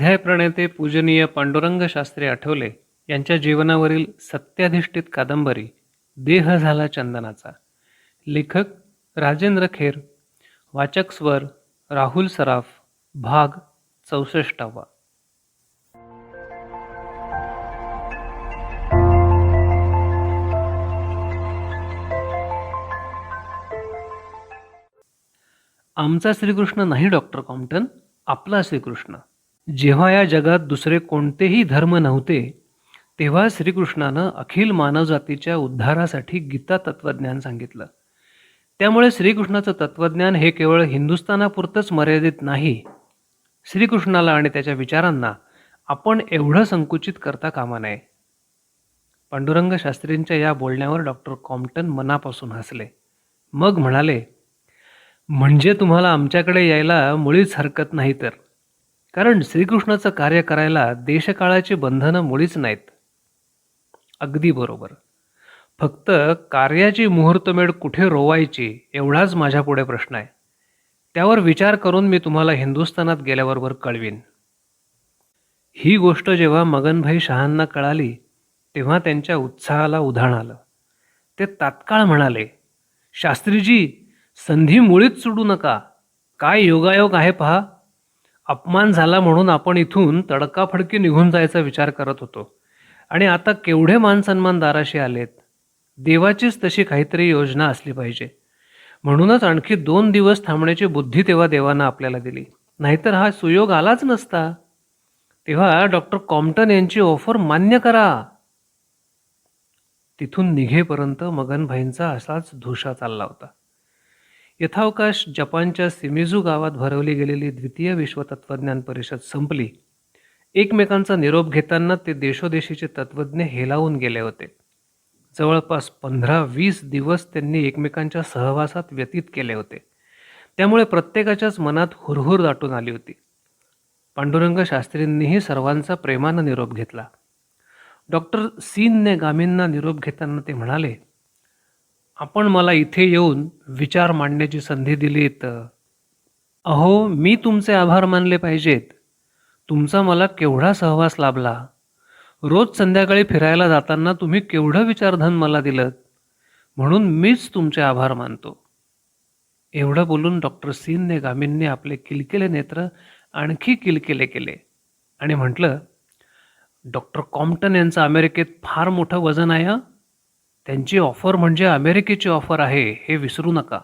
अध्याय प्रणेते पूजनीय पांडुरंग शास्त्री आठवले यांच्या जीवनावरील सत्याधिष्ठित कादंबरी देह झाला चंदनाचा. लेखक राजेंद्र खेर वाचक स्वर राहुल सराफ भाग चौसष्टावा. आमचा श्रीकृष्ण नाही डॉक्टर कॉम्प्टन आपला श्रीकृष्ण. जेव्हा या जगात दुसरे कोणतेही धर्म नव्हते तेव्हा श्रीकृष्णानं अखिल मानवजातीच्या उद्धारासाठी गीता तत्वज्ञान सांगितलं. त्यामुळे श्रीकृष्णाचं तत्वज्ञान हे केवळ हिंदुस्थानापुरतंच मर्यादित नाही श्रीकृष्णाला आणि त्याच्या विचारांना आपण एवढं संकुचित करता कामा नये. पांडुरंग शास्त्रींच्या या बोलण्यावर डॉक्टर कॉम्प्टन मनापासून हसले. मग म्हणाले म्हणजे तुम्हाला आमच्याकडे यायला मुळीच हरकत नाही तर? कारण श्रीकृष्णाचं कार्य करायला देशकाळाची बंधनं मुळीच नाहीत. अगदी बरोबर. फक्त कार्याची मुहूर्तमेढ कुठे रोवायची एवढाच माझ्यापुढे प्रश्न आहे. त्यावर विचार करून मी तुम्हाला हिंदुस्थानात गेल्याबरोबर कळवीन. ही गोष्ट जेव्हा मगनभाई शहांना कळाली तेव्हा त्यांच्या उत्साहाला उधाण आलं. ते तात्काळ म्हणाले शास्त्रीजी संधी मुळीच सोडू नका. काय योगायोग आहे पहा. अपमान झाला म्हणून आपण इथून तडकाफडकी निघून जायचा विचार करत होतो. आणि आता केवढे मानसन्मान दाराशी आलेत? देवाचीच तशी काहीतरी योजना असली पाहिजे. म्हणूनच आणखी दोन दिवस थांबण्याची बुद्धी तेव्हा देवानं आपल्याला दिली. नाहीतर हा सुयोग आलाच नसता. तेव्हा डॉक्टर कॉम्प्टन यांची ऑफर मान्य करा. तिथून निघेपर्यंत मगनभाईंचा असाच धुशा चालला होता. यथावकाश जपानच्या सिमिझू गावात भरवली गेलेली द्वितीय विश्व तत्त्वज्ञान परिषद संपली. एकमेकांचा निरोप घेताना ते देशोदेशीचे तत्त्वज्ञ हेलावून गेले होते. जवळपास पंधरा वीस दिवस त्यांनी एकमेकांच्या सहवासात व्यतीत केले होते. त्यामुळे प्रत्येकाच्याच मनात हुरहुर दाटून आली होती. पांडुरंग शास्त्रींनीही सर्वांचा प्रेमानं निरोप घेतला. डॉक्टर सीनने गामींना निरोप घेताना ते म्हणाले आपण मला इथे येऊन विचार मांडण्याची संधी दिलीत अहो मी तुमचे आभार मानले पाहिजेत. तुमचा मला केवढा सहवास लाभला? रोज संध्याकाळी फिरायला जाताना तुम्ही केवढं विचारधन मला दिलं म्हणून मीच तुमचे आभार मानतो. एवढं बोलून डॉक्टर सीनने गामींनी आपले किलकिले नेत्र आणखी किलकिले केले आणि म्हटलं डॉक्टर कॉम्प्टन यांचं अमेरिकेत फार मोठं वजन आहे त्यांची ऑफर म्हणजे अमेरिकेची ऑफर आहे हे विसरू नका.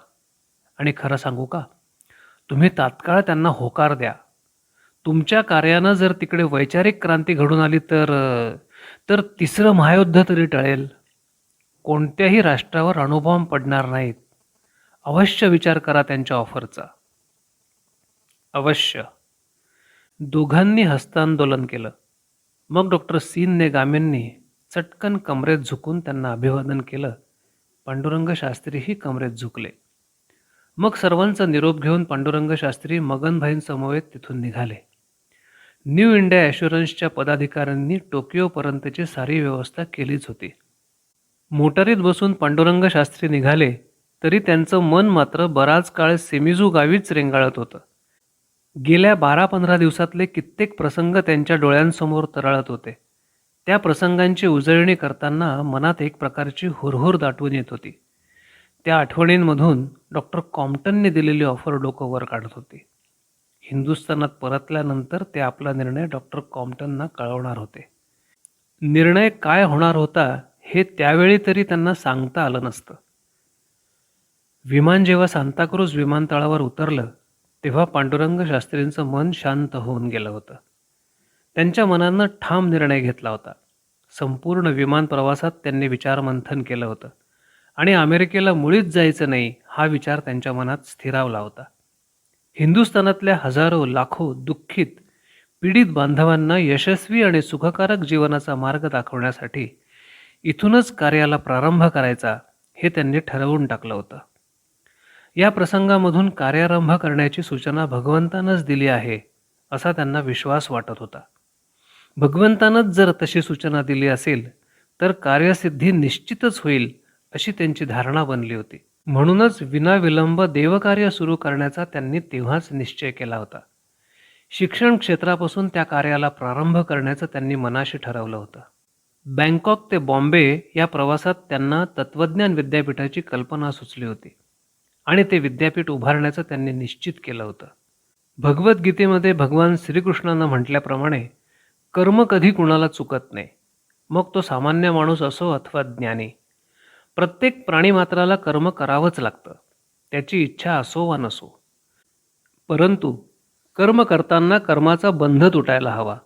आणि खरं सांगू का? तुम्ही तात्काळ त्यांना होकार द्या. तुमच्या कार्यानं जर तिकडे वैचारिक क्रांती घडून आली तर तर तिसरं महायुद्ध तरी टळेल. कोणत्याही राष्ट्रावर अणुबॉम्ब पडणार नाहीत. अवश्य विचार करा त्यांच्या ऑफरचा. अवश्य. दोघांनी हस्तांदोलन केलं. मग डॉक्टर सीनने गामींनी चटकन कमरेत झुकून त्यांना अभिवादन केलं. पांडुरंग शास्त्रीही कमरेत झुकले. मग सर्वांचा निरोप घेऊन पांडुरंग शास्त्री मगनभाईंसमवेत तिथून निघाले. न्यू इंडिया ॲश्युरन्सच्या पदाधिकाऱ्यांनी टोकियोपर्यंतची सारी व्यवस्था केलीच होती. मोटारीत बसून पांडुरंग शास्त्री निघाले तरी त्यांचं मन मात्र बराच काळ सेमिजू गावीच रेंगाळत होतं. गेल्या बारा पंधरा दिवसातले कित्येक प्रसंग त्यांच्या डोळ्यांसमोर तरळत होते. त्या प्रसंगांची उजळणी करताना मनात एक प्रकारची हुरहुर दाटून येत होती. त्या आठवणींमधून डॉक्टर कॉम्प्टनने दिलेली ऑफर डोकं वर काढत होती. हिंदुस्थानात परतल्यानंतर ते आपला निर्णय डॉक्टर कॉम्प्टनना कळवणार होते. निर्णय काय होणार होता हे त्यावेळी तरी त्यांना सांगता आलं नसतं. विमान जेव्हा सांताक्रूज विमानतळावर उतरलं तेव्हा पांडुरंग शास्त्रींचं मन शांत होऊन गेलं होतं. त्यांच्या मनानं ठाम निर्णय घेतला होता. संपूर्ण विमान प्रवासात त्यांनी विचारमंथन केलं होतं. आणि अमेरिकेला मुळीच जायचं नाही हा विचार त्यांच्या मनात स्थिरावला होता. हिंदुस्थानातल्या हजारो लाखो दुःखित पीडित बांधवांना यशस्वी आणि सुखकारक जीवनाचा मार्ग दाखवण्यासाठी इथूनच कार्याला प्रारंभ करायचा हे त्यांनी ठरवून टाकलं होतं. या प्रसंगामधून कार्यारंभ करण्याची सूचना भगवंतानंच दिली आहे असा त्यांना विश्वास वाटत होता. भगवंतानंच जर तशी सूचना दिली असेल तर कार्यसिद्धी निश्चितच होईल अशी त्यांची धारणा बनली होती. म्हणूनच विनाविलंब देवकार्य सुरू करण्याचा त्यांनी तेव्हाच निश्चय केला होता. शिक्षण क्षेत्रापासून त्या कार्याला प्रारंभ करण्याचं त्यांनी मनाशी ठरवलं होतं. बँकॉक ते बॉम्बे या प्रवासात त्यांना तत्वज्ञान विद्यापीठाची कल्पना सुचली होती आणि ते विद्यापीठ उभारण्याचं त्यांनी निश्चित केलं होतं. भगवद्गीतेमध्ये भगवान श्रीकृष्णानं म्हटल्याप्रमाणे कर्म कधी कुणाला चुकत नाही. मग तो सामान्य माणूस असो अथवा ज्ञानी. प्रत्येक प्राणीमात्राला कर्म करावंच लागतं. त्याची इच्छा असो वा नसो. परंतु कर्म करताना कर्माचा बंध तुटायला हवा.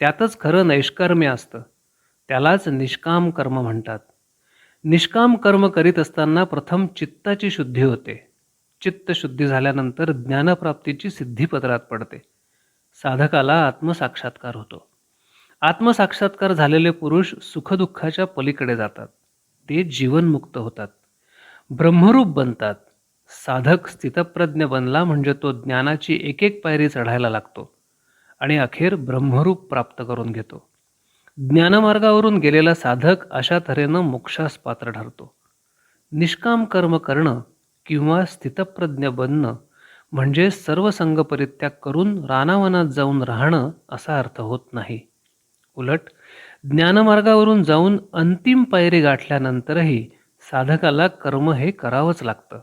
त्यातच खरं नैष्कर्म्य असतं. त्यालाच निष्काम कर्म म्हणतात. निष्काम कर्म करीत असताना प्रथम चित्ताची शुद्धी होते. चित्तशुद्धी झाल्यानंतर ज्ञानप्राप्तीची सिद्धी पदरात पडते. साधकाला आत्मसाक्षात्कार होतो. आत्मसाक्षात्कार झालेले पुरुष सुखदुःखाच्या पलीकडे जातात. ते जीवनमुक्त होतात. ब्रह्मरूप बनतात. साधक स्थितप्रज्ञ बनला म्हणजे तो ज्ञानाची एक एक पायरी चढायला लागतो आणि अखेर ब्रह्मरूप प्राप्त करून घेतो. ज्ञानमार्गावरून गेलेला साधक अशा तऱ्हेनं मोक्षास पात्र ठरतो. निष्काम कर्म करणं किंवा स्थितप्रज्ञ बनणं म्हणजे सर्व संघ परित्याग करून रानावनात जाऊन राहणं असा अर्थ होत नाही. उलट ज्ञानमार्गावरून जाऊन अंतिम पायरी गाठल्यानंतरही साधकाला कर्म हे करावंच लागतं.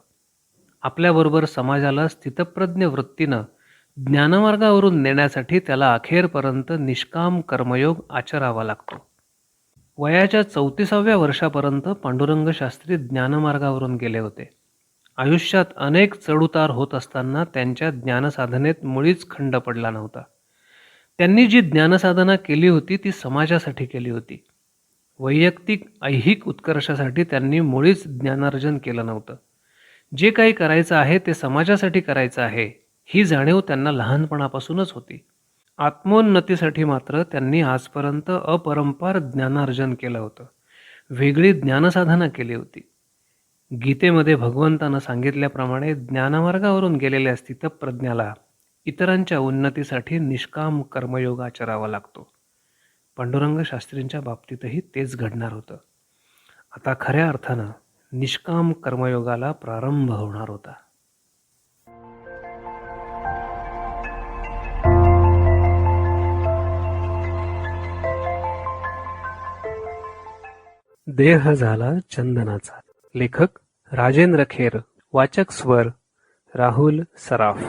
आपल्याबरोबर समाजाला स्थितप्रज्ञ वृत्तीनं ज्ञानमार्गावरून नेण्यासाठी त्याला अखेरपर्यंत निष्काम कर्मयोग आचरावा लागतो. वयाच्या चौतीसाव्या वर्षापर्यंत पांडुरंग शास्त्री ज्ञानमार्गावरून गेले होते. आयुष्यात अनेक चढउतार होत असताना त्यांच्या ज्ञानसाधनेत मुळीच खंड पडला नव्हता. त्यांनी जी ज्ञानसाधना केली होती ती समाजासाठी केली होती. वैयक्तिक ऐहिक उत्कर्षासाठी त्यांनी मुळीच ज्ञानार्जन केलं नव्हतं. जे काही करायचं आहे ते समाजासाठी करायचं आहे ही जाणीव त्यांना लहानपणापासूनच होती. आत्मोन्नतीसाठी मात्र त्यांनी आजपर्यंत अपरंपार ज्ञानार्जन केलं होतं. वेगळी ज्ञानसाधना केली होती. गीतेमध्ये भगवंतानं सांगितल्याप्रमाणे ज्ञानमार्गावरून गेलेल्या स्थितप्रज्ञाला इतरांच्या उन्नतीसाठी निष्काम कर्मयोग आचरावा लागतो. पांडुरंग शास्त्रींच्या बाबतीतही तेच घडणार होतं. आता खऱ्या अर्थानं निष्काम कर्मयोगाला प्रारंभ होणार होता. देह झाला चंदनाचा. लेखक राजेंद्र खेर. वाचक स्वर राहुल सराफ.